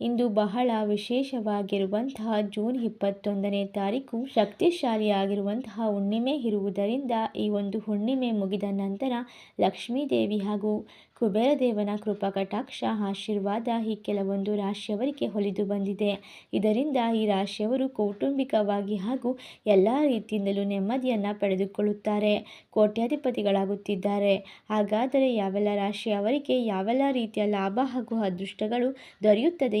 ಇಂದು ಬಹಳ ವಿಶೇಷವಾಗಿರುವಂತಹ ಜೂನ್ ಇಪ್ಪತ್ತೊಂದನೇ ತಾರೀಕು ಶಕ್ತಿಶಾಲಿಯಾಗಿರುವಂತಹ ಹುಣ್ಣಿಮೆ ಇರುವುದರಿಂದ ಈ ಒಂದು ಹುಣ್ಣಿಮೆ ಮುಗಿದ ನಂತರ ಲಕ್ಷ್ಮೀದೇವಿ ಹಾಗೂ ಕುಬೇರ ದೇವನ ಕೃಪಾ ಕಟಾಕ್ಷ ಆಶೀರ್ವಾದ ಈ ಕೆಲವೊಂದು ರಾಶಿಯವರಿಗೆ ಹೊಲಿದು ಬಂದಿದೆ. ಇದರಿಂದ ಈ ರಾಶಿಯವರು ಕೌಟುಂಬಿಕವಾಗಿ ಹಾಗೂ ಎಲ್ಲ ರೀತಿಯಿಂದಲೂ ನೆಮ್ಮದಿಯನ್ನು ಪಡೆದುಕೊಳ್ಳುತ್ತಾರೆ. ಕೋಟ್ಯಾಧಿಪತಿಗಳಾಗುತ್ತಿದ್ದಾರೆ. ಹಾಗಾದರೆ ಯಾವೆಲ್ಲ ರಾಶಿಯವರಿಗೆ ಯಾವೆಲ್ಲ ರೀತಿಯ ಲಾಭ ಹಾಗೂ ಅದೃಷ್ಟಗಳು ದೊರೆಯುತ್ತದೆ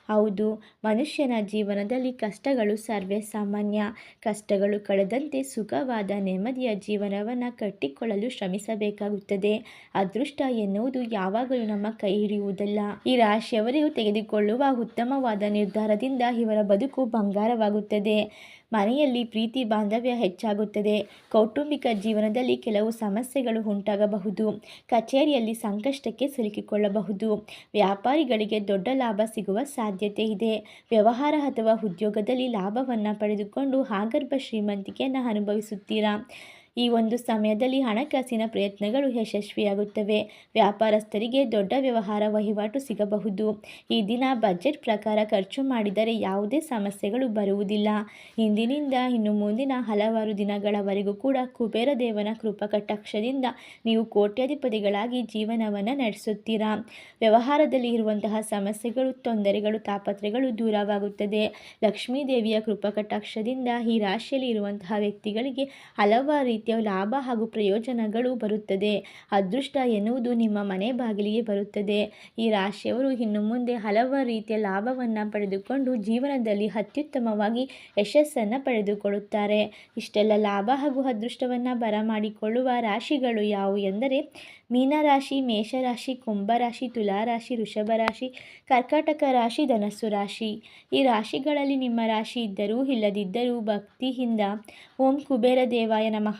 ಹೌದು, ಮನುಷ್ಯನ ಜೀವನದಲ್ಲಿ ಕಷ್ಟಗಳು ಸರ್ವೇ ಸಾಮಾನ್ಯ. ಕಷ್ಟಗಳು ಕಳೆದಂತೆ ಸುಖವಾದ ನೆಮ್ಮದಿಯ ಜೀವನವನ್ನು ಕಟ್ಟಿಕೊಳ್ಳಲು ಶ್ರಮಿಸಬೇಕಾಗುತ್ತದೆ. ಅದೃಷ್ಟ ಎನ್ನುವುದು ಯಾವಾಗಲೂ ನಮ್ಮ ಕೈ ಹಿಡಿಯುವುದಲ್ಲ. ಈ ರಾಶಿಯವರಿಗೂ ತೆಗೆದುಕೊಳ್ಳುವ ಉತ್ತಮವಾದ ನಿರ್ಧಾರದಿಂದ ಇವರ ಬದುಕು ಬಂಗಾರವಾಗುತ್ತದೆ. ಮನೆಯಲ್ಲಿ ಪ್ರೀತಿ ಬಾಂಧವ್ಯ ಹೆಚ್ಚಾಗುತ್ತದೆ. ಕೌಟುಂಬಿಕ ಜೀವನದಲ್ಲಿ ಕೆಲವು ಸಮಸ್ಯೆಗಳು ಉಂಟಾಗಬಹುದು. ಕಚೇರಿಯಲ್ಲಿ ಸಂಕಷ್ಟಕ್ಕೆ ಸಿಲುಕಿಕೊಳ್ಳಬಹುದು. ವ್ಯಾಪಾರಿಗಳಿಗೆ ದೊಡ್ಡ ಲಾಭ ಸಿಗುವ ಸಾಧ್ಯತೆ ಇದೆ. ವ್ಯವಹಾರ ಅಥವಾ ಉದ್ಯೋಗದಲ್ಲಿ ಲಾಭವನ್ನು ಪಡೆದುಕೊಂಡು ಆಗರ್ಭ ಶ್ರೀಮಂತಿಕೆಯನ್ನು ಅನುಭವಿಸುತ್ತೀರಾ? ಈ ಒಂದು ಸಮಯದಲ್ಲಿ ಹಣಕಾಸಿನ ಪ್ರಯತ್ನಗಳು ಯಶಸ್ವಿಯಾಗುತ್ತವೆ. ವ್ಯಾಪಾರಸ್ಥರಿಗೆ ದೊಡ್ಡ ವ್ಯವಹಾರ ವಹಿವಾಟು ಸಿಗಬಹುದು. ಈ ದಿನ ಬಜೆಟ್ ಪ್ರಕಾರ ಖರ್ಚು ಮಾಡಿದರೆ ಯಾವುದೇ ಸಮಸ್ಯೆಗಳು ಬರುವುದಿಲ್ಲ. ಇಂದಿನಿಂದ ಇನ್ನು ಮುಂದಿನ ಹಲವಾರು ದಿನಗಳವರೆಗೂ ಕೂಡ ಕುಬೇರ ದೇವನ ಕೃಪಾ ಕಟಾಕ್ಷದಿಂದ ನೀವು ಕೋಟ್ಯಾಧಿಪತಿಗಳಾಗಿ ಜೀವನವನ್ನು ನಡೆಸುತ್ತೀರಾ? ವ್ಯವಹಾರದಲ್ಲಿ ಇರುವಂತಹ ಸಮಸ್ಯೆಗಳು, ತೊಂದರೆಗಳು ತಾಪತ್ರೆಗಳು ದೂರವಾಗುತ್ತದೆ. ಲಕ್ಷ್ಮೀ ದೇವಿಯ ಕೃಪಾ ಕಟಾಕ್ಷದಿಂದ ಈ ರಾಶಿಯಲ್ಲಿ ಇರುವಂತಹ ವ್ಯಕ್ತಿಗಳಿಗೆ ಹಲವಾರು ರೀತಿಯ ಲಾಭ ಹಾಗೂ ಪ್ರಯೋಜನಗಳು ಬರುತ್ತದೆ. ಅದೃಷ್ಟ ಎನ್ನುವುದು ನಿಮ್ಮ ಮನೆ ಬಾಗಿಲಿಗೆ ಬರುತ್ತದೆ. ಈ ರಾಶಿಯವರು ಇನ್ನು ಮುಂದೆ ಹಲವಾರು ರೀತಿಯ ಲಾಭವನ್ನು ಪಡೆದುಕೊಂಡು ಜೀವನದಲ್ಲಿ ಅತ್ಯುತ್ತಮವಾಗಿ ಯಶಸ್ಸನ್ನು ಪಡೆದುಕೊಳ್ಳುತ್ತಾರೆ. ಇಷ್ಟೆಲ್ಲ ಲಾಭ ಹಾಗೂ ಅದೃಷ್ಟವನ್ನು ಬರಮಾಡಿಕೊಳ್ಳುವ ರಾಶಿಗಳು ಯಾವುವು ಎಂದರೆ, ಮೀನರಾಶಿ, ಮೇಷರಾಶಿ, ಕುಂಭರಾಶಿ, ತುಲಾರಾಶಿ ರಾಶಿ ಕರ್ಕಾಟಕ ರಾಶಿ, ಧನಸ್ಸು ರಾಶಿ. ಈ ರಾಶಿಗಳಲ್ಲಿ ನಿಮ್ಮ ರಾಶಿ ಇದ್ದರೂ ಇಲ್ಲದಿದ್ದರೂ ಭಕ್ತಿಯಿಂದ ಓಂ ಕುಬೇರ ದೇವಾಯ ನಮಃ